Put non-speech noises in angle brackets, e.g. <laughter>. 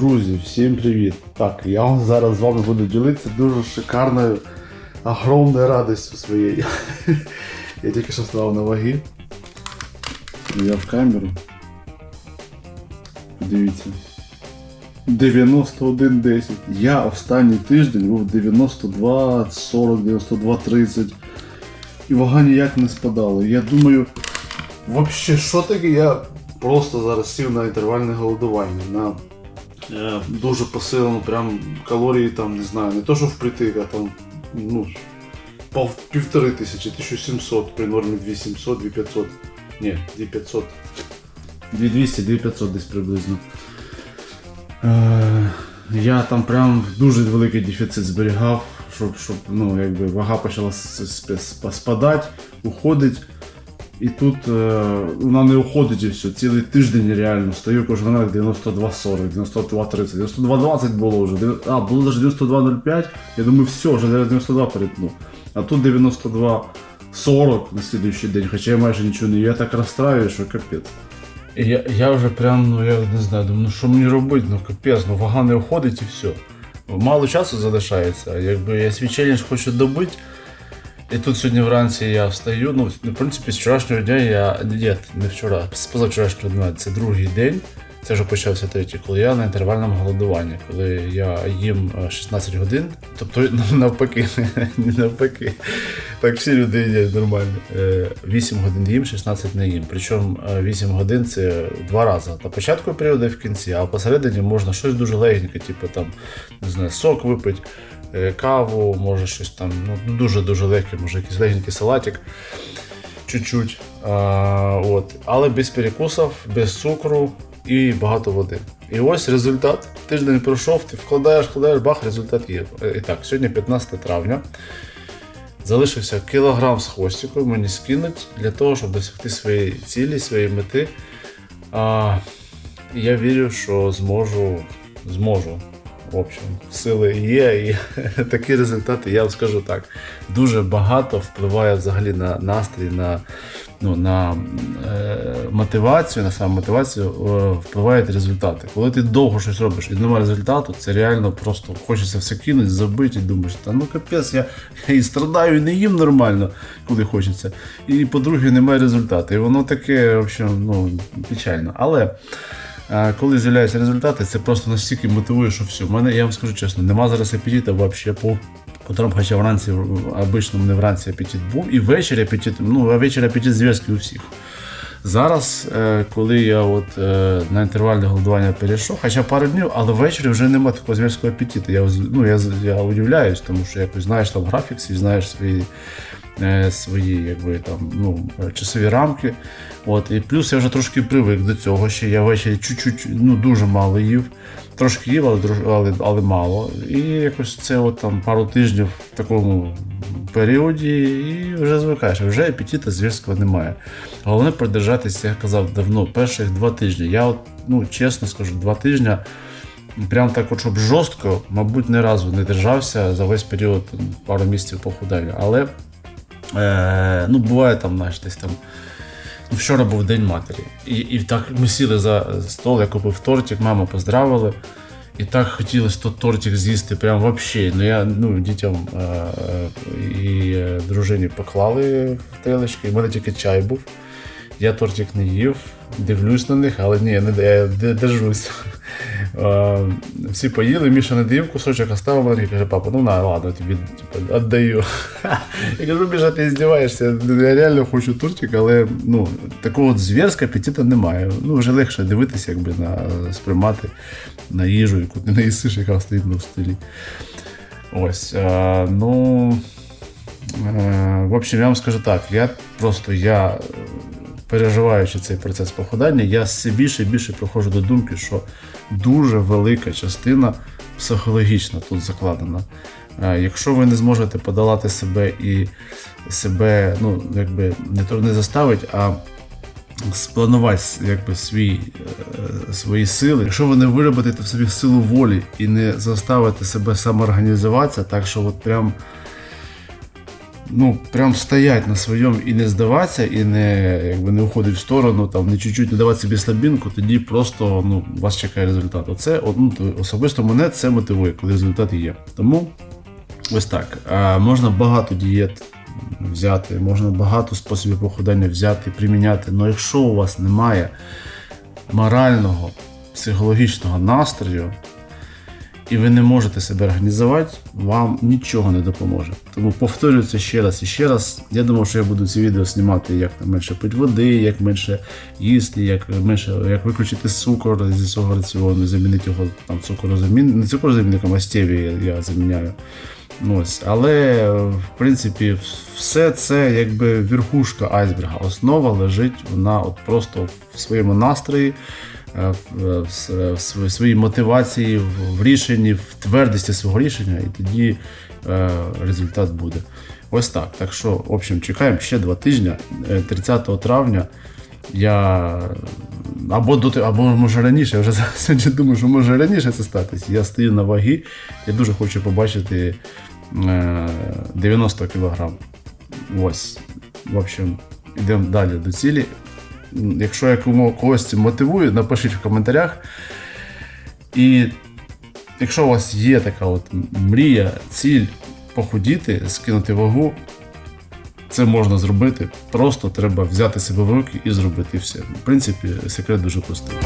Друзі, всім привіт! Так, я зараз з вами буду ділитися дуже шикарною, огромною радістю своєю. <laughs> Я тільки що став на ваги. Я в камеру. Подивіться. 91,10. Я останній тиждень був 92, 40, 92, 30. І вага ніяк не спадала. Я думаю, Вообще, що таке? Я просто зараз сів на інтервальне голодування. На дуже посилену прям калорії там, не знаю, не то що впритик, а там, ну, півтори тисячі, 1700 при нормі 2700, 2500. Ні, 2500. 2200, 2500 десь приблизно. Е, я там прям дуже великий дефіцит зберігав, щоб, щоб ну, якби вага почала спадати, уходить. І тут е, вона не уходить і все. Цілий тиждень реально стою кожен ранок 92,40, 92,30, 92,20 було вже. А, було навіть 92,05. Я думаю, все, вже зараз 92 перетну. А тут 92,40 на слідуючий день, хоча я майже нічого не. Я так розстраюю, що капець. Я, я вже прям, ну я не знаю, думаю, ну що мені робити, ну капець, ну вага не уходить і все. Мало часу залишається, якби я свій челендж хочу добити. І тут сьогодні вранці я встаю. Ну, в принципі, з вчорашнього дня я. Ні, не вчора, з позавчорашнього дня це другий день. Це вже почався третій, коли я на інтервальному голодуванні, коли я їм е, 16 годин, тобто <laughs> навпаки, <laughs> не навпаки. Так всі люди їдять нормально. Е, 8 годин їм, 16 не їм. Причому е, 8 годин це два рази. На початку періоду і в кінці, а посередині можна щось дуже легеньке, типу там, не знаю, сок випити, е, каву, може щось там, ну дуже-дуже легке, може якийсь легенький салатик. Чуть-чуть. От. Але без перекусів, без цукру і багато води. І ось результат. Тиждень пройшов, ти вкладаєш, вкладаєш, бах, результат є. Е, І так, сьогодні 15 травня. Залишився кілограм з хвостиком, мені скинуть для того, щоб досягти своєї цілі, своєї мети. А, я вірю, що зможу, зможу. В общем, сили є, і <laughs> такі результати, я вам скажу так, дуже багато впливає взагалі на настрій, на, ну, на е, мотивацію, на саму мотивацію е, впливають результати. Коли ти довго щось робиш і немає результату, це реально просто хочеться все кинути, забити і думаєш, та ну капець, я, я <laughs> і страдаю, і не їм нормально, коли хочеться. І по-друге, немає результату. І воно таке, в общем, ну, печально. Але. Коли з'являються результати, це просто настільки мотивує, що все. У мене, я вам скажу чесно, нема зараз апетиту взагалі по утром, хоча вранці, обично мене вранці апетит був, і ввечері апетит, ну, а ввечері апетит зв'язки у всіх. Зараз, е, коли я от е, на інтервальне голодування перейшов, хоча пару днів, але ввечері вже немає такого зв'язку апетиту. Я, ну, я, я удивляюсь, тому що якось знаєш там графік, свій, знаєш е, свої якби, там, ну, е, часові рамки. От, і плюс я вже трошки привик до цього, що я ввечері чуть-чуть, ну дуже мало їв. Трошки їв, але, але, але мало. І якось це от там пару тижнів в такому періоді, і вже звикаєш, вже апетиту зв'язку немає. Головне придержатися, я казав давно, перших два тижні. Я, от, ну, чесно скажу, два тижні. Прям так, от, щоб жорстко, мабуть, ні разу не держався за весь період пару місяців похудання. Але е, ну, буває там, знаєш, десь там. Ну, Вчора був День матері. І, і так ми сіли за стол, я купив тортик, мама поздравила. І так хотілося той тортик з'їсти, прям вообще. Ну я ну, дітям е, е, і е, дружині поклали в тарілочки, і в мене тільки чай був. Я тортик не їв, дивлюсь на них, але ні, не я держусь. <laughs> Всі поїли, Міша не доїв кусочок, оставив маленький, каже, папа, ну на, ладно, тобі типу, віддаю. <laughs> Я кажу, Міша, ти здіваєшся, я реально хочу тортик, але ну, такого от зв'язка апетиту немає. Ну, вже легше дивитися, якби на сприймати на їжу, яку ти не їсиш, яка стоїть на столі. Ось. Е, ну. Е, в общем, я вам скажу так, я просто я, переживаючи цей процес похудання, я все більше і більше приходжу до думки, що дуже велика частина психологічна тут закладена. Е, Якщо ви не зможете подолати себе і себе, ну, якби не то не заставить, а спланувати якби, свій, е, свої сили. Якщо ви не виробите в собі силу волі і не заставите себе самоорганізуватися, так що от прям ну, прям стоять на своєму і не здаватися, і не, якби, не уходити в сторону, там, не чуть-чуть не давати собі слабінку, тоді просто ну, вас чекає результат. Оце ну, особисто мене це мотивує, коли результат є. Тому ось так. А, можна багато дієт взяти, можна багато способів похудання взяти, приміняти. Але якщо у вас немає морального, психологічного настрою, і ви не можете себе організувати, вам нічого не допоможе. Тому повторюю ще раз і ще раз. Я думав, що я буду ці відео знімати, як менше пити води, як менше їсти, як менше як виключити цукор зі свого раціону, замінити його там цукорозамін, не цукорозамінником, а стеві я, заміняю. Ось, але в принципі все це якби верхушка айсберга. Основа лежить вона от просто в своєму настрої, в, в, в св- своїй мотивації, в, рішенні, в твердості свого рішення, і тоді е, результат буде. Ось так. Так що, в общем, чекаємо ще два тижні. Е, 30 травня я або до або може раніше, я вже <laughs> сьогодні думаю, що може раніше це статись. Я стою на ваги, я дуже хочу побачити е, 90 кг. Ось. В общем, йдемо далі до цілі. Якщо я когось мотивую, напишіть в коментарях. І якщо у вас є така от мрія, ціль похудіти, скинути вагу, це можна зробити. Просто треба взяти себе в руки і зробити все. В принципі, секрет дуже простий.